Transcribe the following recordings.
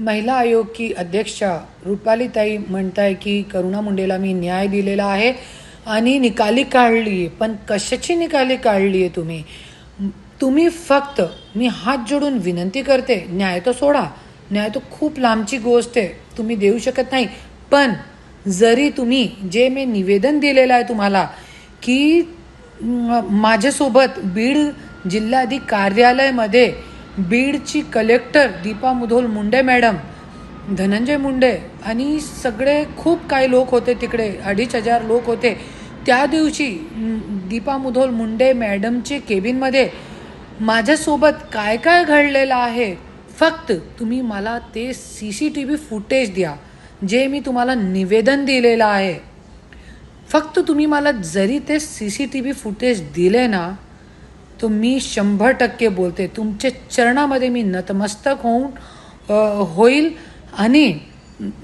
महिला आयोग की अध्यक्षा रुपालीताई म्हणताय की करुणा मुंडेला मी न्याय दिलेला आहे आणि निकाली काढली आहे पण कशाची निकाली काढली आहे तुम्ही? तुम्ही फक्त मी हात जोडून विनंती करते न्याय तर सोडा. न्याय तर खूप लांबची गोष्ट आहे तुम्ही देऊ शकत नाही. पण जरी तुम्ही जे मी निवेदन दिलेलं आहे तुम्हाला की माझ्यासोबत बीड जिल्हाधिक कार्यालयामध्ये बीडची कलेक्टर दीपा मुधोल मुंडे मॅडम धनंजय मुंडे आणि सगळे खूप काही लोक होते तिकडे अडीच हजार लोक होते. त्या दिवशी दीपा मुधोल मुंडे मॅडमचे केबिनमध्ये माझ्यासोबत काय काय घडलेलं आहे? फक्त तुम्ही मला ते C C T V footage द्या जे मी तुम्हाला निवेदन दिलेलं आहे. फक्त तुम्ही मला जरी ते C C T V footage दिले ना तर मी शंभर टक्के बोलते. तुमच्या चरणामध्ये मी नतमस्तक होऊन होईल आणि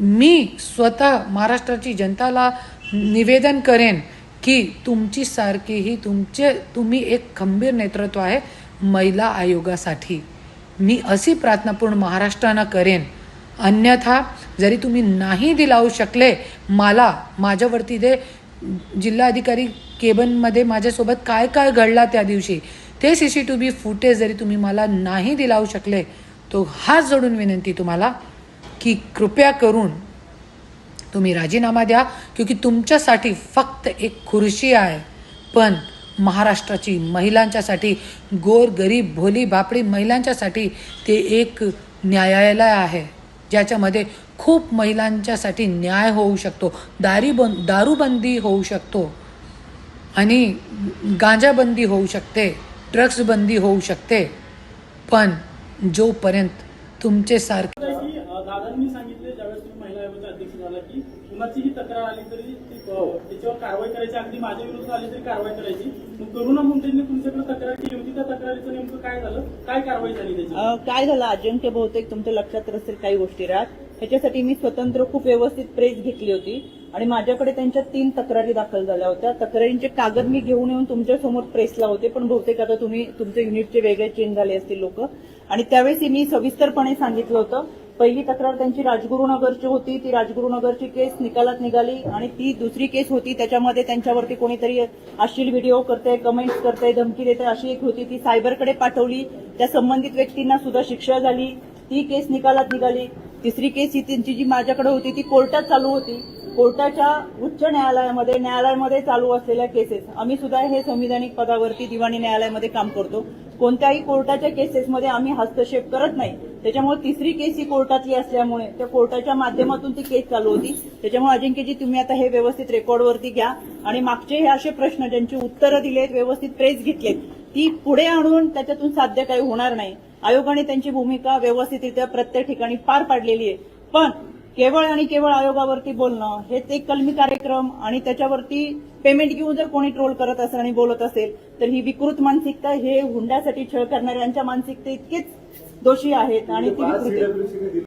मी स्वतः महाराष्ट्राची जनताला निवेदन करेन की तुमची सारखी ही तुमचे तुम्ही एक खंबीर नेतृत्व आहे महिला आयोगासाठी. मी अशी प्रार्थना पूर्ण महाराष्ट्रानं करेन. अन्यथा जरी तुम्ही नाही दिलावू शकले मला माझ्यावरती ते जिल्हाधिकारी केबनमध्ये माझ्यासोबत काय काय घडला त्या दिवशी ते C C T V footage जरी तुम्ही मला नाही दिलावू शकले तो हात जोडून विनंती तुम्हाला की कृपया करून तुम्ही राजीनामा द्या क्योंकि तुमच्यासाठी फक्त एक खुर्शी आहे. पण महाराष्ट्राची महिलांच्यासाठी गोर गरीब भोली बापडी महिलांच्यासाठी ते एक न्यायालय आहे ज्याच्यामध्ये खूप महिलांच्यासाठी न्याय होऊ शकतो दारी बंद दारूबंदी होऊ शकतो आणि गांजाबंदी होऊ शकते. ड्रग्स बंदी होऊ शकते. पण जोपर्यंत तुमचे सारखे दादांनी सांगितले ज्यावेळेस तुम्ही महिला आयोगाचे अध्यक्ष झाला की कुणाचीही तक्रार आली तरी ती, अ, त्याच्यावर कारवाई करायची. अगदी माझ्या विरुद्ध आली तरी कारवाई करायची. मग करुणा मुंडेंनी तुमच्याकडे तक्रार केली होती. त्या तक्रारीचं नेमकं काय झालं? काय कारवाई झाली त्याची? अ, काय झालं? अजिंक्य बहुतेक तुमच्या लक्षात असेल काही गोष्टी राहत ह्याच्यासाठी मी स्वतंत्र खूप व्यवस्थित प्रेस घेतली होती. आणि माझ्याकडे त्यांच्या तीन तक्रारी दाखल झाल्या होत्या. तक्रारींचे कागद मी घेऊन येऊन तुमच्यासमोर प्रेसला होते पण बहुतेक आता तुम्ही तुमचे युनिटचे वेगळे चेंज झाले असतील लोक. आणि त्यावेळेस मी सविस्तरपणे सांगितलं होतं पहिली तक्रार त्यांची राजगुरुनगरची होती ती राजगुरुनगरची केस निकालात निघाली आणि ती दुसरी केस होती त्याच्यामध्ये त्यांच्यावरती कोणीतरी अश्लील व्हिडिओ करते कमेंट्स करते धमकी देते अशी एक होती ती सायबरकडे पाठवली. त्या संबंधित व्यक्तींना सुद्धा शिक्षा झाली. ती केस निकालात निघाली. तिसरी केस ही त्यांची जी माझ्याकडे होती ती कोर्टात चालू होती. कोर्टाच्या उच्च न्यायालयामध्ये न्यायालयामध्ये चालू असलेल्या केसेस आम्ही सुद्धा हे संविधानिक पदावरती दिवाणी न्यायालयामध्ये काम करतो. कोणत्याही कोर्टाच्या केसेसमध्ये आम्ही हस्तक्षेप करत नाही. त्याच्यामुळे तिसरी केस ही कोर्टातली असल्यामुळे त्या कोर्टाच्या माध्यमातून ती केस चालू होती. त्याच्यामुळे अजिंक्यजी तुम्ही आता हे व्यवस्थित रेकॉर्डवरती घ्या. आणि मागचे हे असे प्रश्न ज्यांची उत्तरं दिलेत व्यवस्थित प्रेस घेतलेत ती पुढे आणून त्याच्यातून साध्य काही होणार नाही. आयोगाने त्यांची भूमिका व्यवस्थितरित्या प्रत्येक ठिकाणी पार पाडलेली आहे. पण केवळ आणि केवळ आयोगावरती बोलणं हेच एक कलमी कार्यक्रम आणि त्याच्यावरती पेमेंट घेऊन जर कोणी ट्रोल करत असेल आणि बोलत असेल तर ही विकृत मानसिकता हे हुंड्यासाठी छळ करणाऱ्यांच्या मानसिकते इतकेच दोषी आहेत आणि ती विकृत आहे.